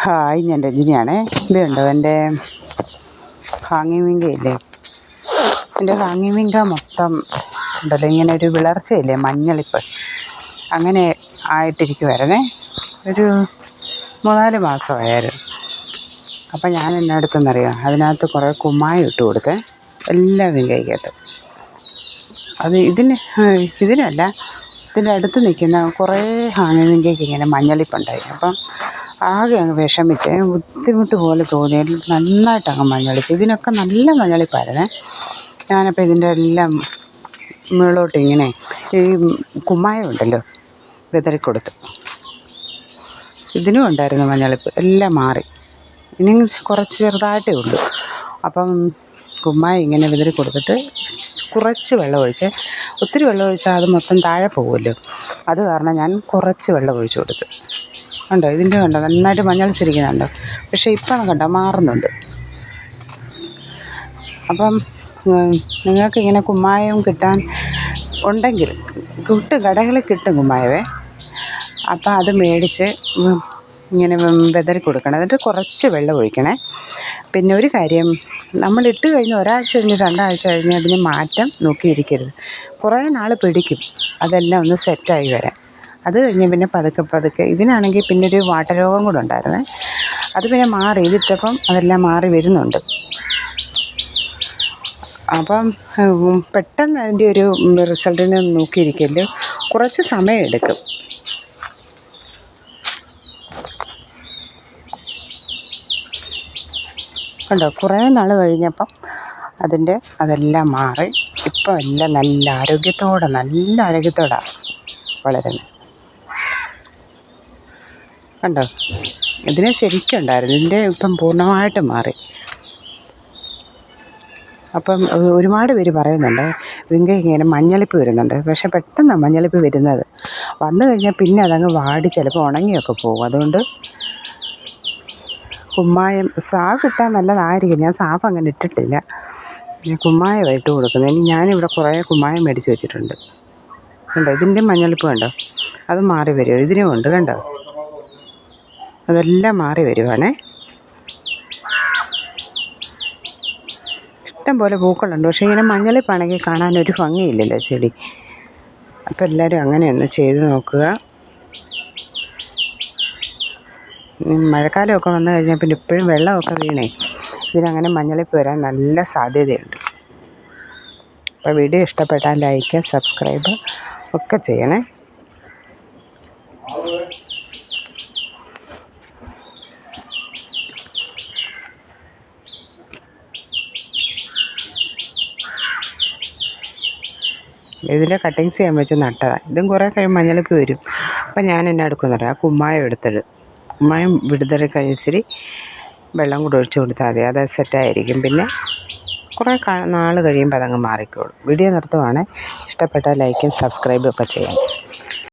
Hi ഞാൻ രജനിയാണേ. ഇത് കണ്ടോ എന്റെ ഹാങ്ങിങ് വിങ്കയില്ലേ എന്റെ ഹാങ്ങിങ് വിങ്ക മൊത്തം ഉണ്ടല്ലോ ഇങ്ങനെ ഒരു വിളർച്ചയില്ലേ മഞ്ഞളിപ്പ്. അങ്ങനെ ആയിട്ടിരിക്കുമായിരുന്നേ ഒരു മൂന്നാൽ മാസമായിരുന്നു അപ്പം ഞാൻ എന്നെ അടുത്തെന്നറിയാം അതിനകത്ത് കുറേ കുമ്മായി ഇട്ട് കൊടുത്തേ. എല്ലാ വിങ്കയ്ക്കകത്തും അത് ഇതിന് ഇതിനല്ല ഇതിന്റെ അടുത്ത് നിൽക്കുന്ന കുറേ ഹാങ്ങിങ് വിങ്കയ്ക്ക് ഇങ്ങനെ മഞ്ഞളിപ്പുണ്ടായി. അപ്പം ആകെ അങ്ങ് വിഷമിച്ച് ബുദ്ധിമുട്ട് പോലെ തോന്നി നന്നായിട്ട് അങ്ങ് മഞ്ഞളിച്ച്. ഇതിനൊക്കെ നല്ല മഞ്ഞളിപ്പായിരുന്നേ. ഞാനപ്പോൾ ഇതിന്റെ എല്ലാം മുകളിലോട്ട് ഇങ്ങനെ ഈ കുമ്മായം ഉണ്ടല്ലോ വിതറി കൊടുത്തു ഇതിനും ഉണ്ടായിരുന്നു മഞ്ഞളിപ്പ്. എല്ലാം മാറി. ഇനി കുറച്ച് ചെറുതായിട്ടേ ഉള്ളൂ. അപ്പം കുമ്മായം ഇങ്ങനെ വിതറി കൊടുത്തിട്ട് കുറച്ച് വെള്ളം ഒഴിച്ച് ഒത്തിരി വെള്ളം ഒഴിച്ചാൽ അത് മൊത്തം താഴെ പോകുമല്ലോ അത് കാരണം ഞാൻ കുറച്ച് വെള്ളം ഒഴിച്ചു കൊടുത്തു. കണ്ടോ? ഇതിന്റെ കണ്ടോ? നന്നായിട്ട് മഞ്ഞളിച്ചിരിക്കുന്നുണ്ടോ. പക്ഷേ ഇപ്പം കണ്ടോ? മാറുന്നുണ്ട്. അപ്പം നിങ്ങൾക്ക് ഇങ്ങനെ കുമ്മായം കിട്ടാൻ ഉണ്ടെങ്കിൽ കിട്ടും. കടകളിൽ കിട്ടും കുമ്മായമേ. അപ്പം അത് മേടിച്ച് ഇങ്ങനെ വിതറി കൊടുക്കണം. എന്നിട്ട് കുറച്ച് വെള്ളം ഒഴിക്കണേ. പിന്നെ ഒരു കാര്യം നമ്മൾ ഇട്ട് കഴിഞ്ഞ് ഒരാഴ്ച കഴിഞ്ഞ് രണ്ടാഴ്ച കഴിഞ്ഞ് അതിന് മാറ്റം നോക്കിയിരിക്കരുത്. കുറേ നാൾ പിടിക്കും. അതെല്ലാം ഒന്ന് സെറ്റായി വരാൻ. അത് കഴിഞ്ഞ് പിന്നെ പതുക്കെ പതുക്കെ ഇതിനാണെങ്കിൽ പിന്നെ ഒരു വാട്ടരോഗം കൂടെ ഉണ്ടായിരുന്നേ. അത് പിന്നെ മാറി ഇതിട്ടപ്പം അതെല്ലാം മാറി വരുന്നുണ്ട്. അപ്പം പെട്ടെന്ന് അതിന്റെ ഒരു റിസൾട്ടിനെ നോക്കിയിരിക്കൽ കുറച്ച് സമയം എടുക്കും. കണ്ടോ? കുറേ നാൾ കഴിഞ്ഞപ്പം അതിന്റെ അതെല്ലാം മാറി. ഇപ്പം എല്ലാം നല്ല ആരോഗ്യത്തോടെ നല്ല ആരോഗ്യത്തോടാണ് വളരുന്നത് കണ്ടോ? ഇതിന് ശരിക്കും ഉണ്ടായിരുന്നു. ഇതിന്റെ ഇപ്പം പൂർണമായിട്ടും മാറി. അപ്പം ഒരുപാട് പേര് പറയുന്നുണ്ട് ഇതിന്റെ ഇങ്ങനെ മഞ്ഞളിപ്പ് വരുന്നുണ്ട്. പക്ഷെ പെട്ടെന്നാണ് മഞ്ഞളിപ്പ് വരുന്നത്. വന്നു കഴിഞ്ഞാൽ പിന്നെ അതങ്ങ് വാടി ചിലപ്പോൾ ഉണങ്ങിയൊക്കെ പോകും. അതുകൊണ്ട് കുമ്മായം സാവ് ഇട്ടാൽ നല്ലതായിരിക്കും. ഞാൻ സാഫ് അങ്ങനെ ഇട്ടിട്ടില്ല. ഞാൻ കുമ്മായമായിട്ട് കൊടുക്കുന്നത്. ഞാനിവിടെ കുറേ കുമ്മായം മേടിച്ച് വെച്ചിട്ടുണ്ട്. കണ്ടോ? ഇതിന്റെ മഞ്ഞളിപ്പ് കണ്ടോ? അത് മാറി വരും ഇതിനും ഉണ്ട് കണ്ടോ? അതെല്ലാം മാറി വരുവാണേ. ഇഷ്ടം പോലെ പൂക്കളുണ്ട്. പക്ഷേ ഇങ്ങനെ മഞ്ഞളിപ്പാണെങ്കിൽ കാണാനൊരു ഭംഗിയില്ലല്ലോ ചെടി. അപ്പോൾ എല്ലാവരും അങ്ങനെ ഒന്ന് ചെയ്ത് നോക്കുക. മഴക്കാലമൊക്കെ വന്നു കഴിഞ്ഞാൽ പിന്നെ ഇപ്പോഴും വെള്ളമൊക്കെ വീണേ. ഇതിനങ്ങനെ മഞ്ഞളിപ്പ് വരാൻ നല്ല സാധ്യതയുണ്ട്. അപ്പോൾ വീഡിയോ ഇഷ്ടപ്പെട്ടാൽ ലൈക്ക് സബ്സ്ക്രൈബ് ഒക്കെ ചെയ്യണേ. ഇതിന്റെ കട്ടിങ്സ് ചെയ്യാൻ വെച്ച് നട്ടതാണ് ഇതും കുറേ കഴിയുമ്പോൾ മഞ്ഞളിപ്പ് വരും. അപ്പം ഞാൻ എന്നെ എടുക്കുന്നുണ്ട്. ആ കുമ്മായം എടുത്തിട്ട് കുമ്മായം വിടുതറി കഴിച്ചിരി വെള്ളം കൂടെ ഒഴിച്ച് കൊടുത്താൽ മതി. അത് സെറ്റായിരിക്കും പിന്നെ കുറേ നാൾ കഴിയുമ്പോൾ അതങ്ങ് മാറിക്കോളും. വീഡിയോ നിർത്തുവാണേ. ഇഷ്ടപ്പെട്ടാൽ ലൈക്കും സബ്സ്ക്രൈബും ഒക്കെ ചെയ്യണം